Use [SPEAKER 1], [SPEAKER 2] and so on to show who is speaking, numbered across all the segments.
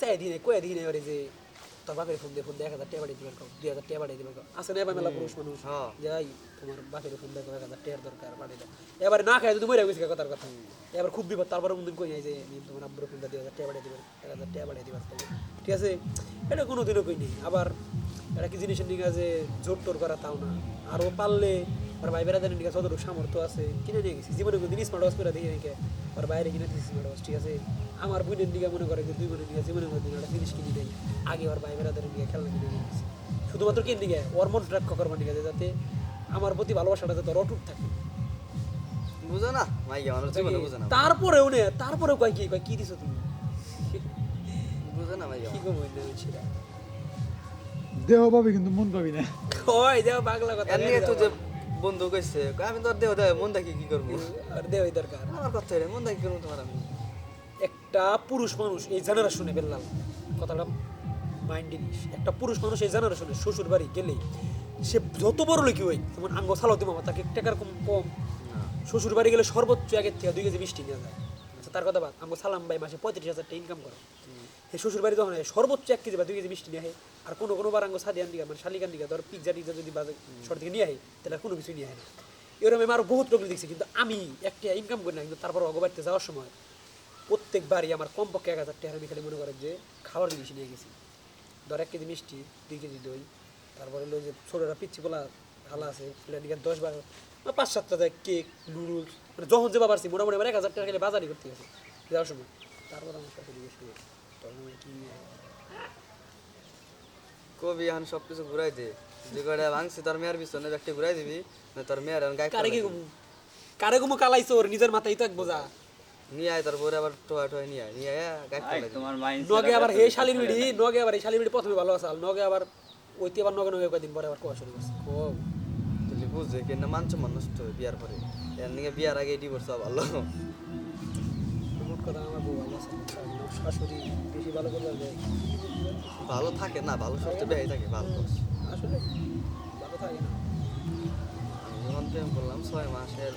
[SPEAKER 1] চাই দিনে কয়ে দিনে ওরে যে তোর বাপের ফোন দিয়ে ফোন দিয়ে এক হাজার টাকা দিবেন কও দুই হাজার টাকা দিবেন আসে না এবার মেলা পুরুষ মানুষ। যাই তোমার বাপের ফোন দেখো এক হাজার টাকার দরকার বাড়িয়ে দাও এবারে না খাই যদি মরে গেছে কথার কথা এবার খুব বিপদ তারপরে মন্দির কই যে তোমার আব্বুর ফোনটা দুই হাজার টাকা বাড়িয়ে দিবেন এক হাজার টাকা বাড়িয়ে দিবেন ঠিক আছে এটা কোনো দিনও কই নেই আবার এটা কি জিনিসের দিকে যে জোর টোর করা তাও না আরও পারলে আর ভাই বেড়াদের দিকে যতটুকু সামর্থ্য আছে কিনে নিয়ে গেছি জীবনে কোনো দিন স্মার্ট ওয়াচ করে দেখি নাকি আর বাইরে কিনে দিয়েছি স্মার্ট ওয়াচ ঠিক আছে? আমার বোনের দিকে মনে করে যে দুই বোনের দিকে জীবনে কোনো দিন একটা জিনিস কিনে দেয় আগে ওর ভাই বেড়াদের দিকে খেলনা কিনে নিয়ে গেছি। শুধুমাত্র কেন দিকে ওর মন রক্ষা করবার দিকে যাতে আমার প্রতি ভালোবাসাটা যাতে ওর অটুট থাকে।
[SPEAKER 2] বুঝো না? মাইয়া মানুষ জীবনে বুঝে না।
[SPEAKER 1] তারপরেও নে তারপরেও কয় কি কয় কি দিছো তুমি?
[SPEAKER 2] বুঝে না মাইয়া
[SPEAKER 1] কি কম হইলে ছিলা
[SPEAKER 3] দেহ পাবি কিন্তু মন পাবি না।
[SPEAKER 1] কয় দেও পাগলা কথা
[SPEAKER 2] এর নিয়ে তো যে বন্ধু কইছে আমি তোর দেহ দেহ মন দেখি কি করব?
[SPEAKER 1] আর দেওয়াই দরকার।
[SPEAKER 2] আমার কথা রে মন দেখি করব তোমার আমি?
[SPEAKER 1] একটা পুরুষ মানুষ এই জেনারেশনে বেরলাম কথাটা মাইন্ডে নিস। একটা পুরুষ মানুষ এই জেনারেশনে শ্বশুর বাড়ি গেলে সে যত বড় লোকই হয় যেমন আঙ্গ সালাতে মামা তাকে টাকার কম কম। শ্বশুর বাড়ি গেলে সর্বোচ্চ আগের থেকে দুই কেজি মিষ্টি নিয়ে যায়। আচ্ছা তার কথা বাদ আঙ্গ সালাম ভাই মাসে পঁয়ত্রিশ হাজার টাকা ইনকাম করে। সে শ্বশুর বাড়ি যখন হয় সর্বোচ্চ এক কেজি বা দুই কেজি মিষ্টি নিয়ে আর কোনো কোনো বার আঙ্গ সাদিয়ান দিকে মানে শালিকান দিকে ধর পিজ্জা টিজ্জা যদি বাজে, শহর থেকে নিয়ে আহে, তাহলে কোনো কিছু নিয়ে আহে না। এরকম আমি আরও বহুত লোক দেখছি, কিন্তু আমি একটা ইনকাম করি না, কিন্তু তারপর অগবাড়িতে যাওয়ার সময় প্রত্যেকবারই আমার কমপক্ষে এক হাজার টাকা আমি খালি মনে করেন যে খাওয়ার জিনিস নিয়ে গেছি। ধর এক কেজি মিষ্টি, দুই কেজি দই, তারপরে হলো যে ছোটোরা পিচ্ছি পোলা হালা আছে দিকে দশ বারো বা পাঁচ সাতটা দেয় কেক নুডলস মানে যখন যে বাবারছি মোটামুটি আমার এক হাজার টাকা খালি বাজারই করতে গেছে, যাওয়ার সময়। তারপর আমার কাছে জিজ্ঞেস করি তখন কি?
[SPEAKER 2] কবি এখন সব কিছু ঘুরাই দে। যে করে ভাঙছি তোর মেয়ের পিছনে ব্যাগটি ঘুরাই দিবি না তোর মেয়ের এখন গায়ে
[SPEAKER 1] কারে কি গুমু কারে গুমু কালাইছো ওর? নিজের মাথায় তো এক বোঝা।
[SPEAKER 2] নিয়ে আয় তারপরে আবার টোয়া টোয়া নিয়ে আয় নিয়ে আয় গায়ে
[SPEAKER 4] ভাই, তোমার মাইন্ড
[SPEAKER 1] নগে আবার হে শালির বিড়ি নগে আবার এই শালির বিড়ি প্রথমে ভালো আসাল নগে আবার ওইতে আবার নগে নগে কয়েকদিন পরে আবার কোয়া শুরু করছে। খুব
[SPEAKER 2] তুই বুঝছে কি না মানছ মানুষ তো বিয়ার পরে? এর নিয়ে বিয়ার আগে ডিভোর্স হওয়া ভালো।
[SPEAKER 1] মোট কথা আমার বউ ভালো আছে শরীর বেশি ভালো
[SPEAKER 2] ভালো থাকে না ভালো সত্যি ব্যয় থাকে ভালো
[SPEAKER 1] আসলে ভালো থাকে না।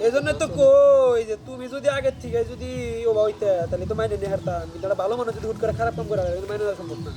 [SPEAKER 1] এই জন্য তো কই যে তুমি যদি আগের থেকে যদি ও হইতে তাহলে তো মাইনে নিয়ে হারতাম। কিন্তু ভালো মানুষ যদি হুট করে খারাপ কাম করে মাইনে দেওয়া সম্ভব না।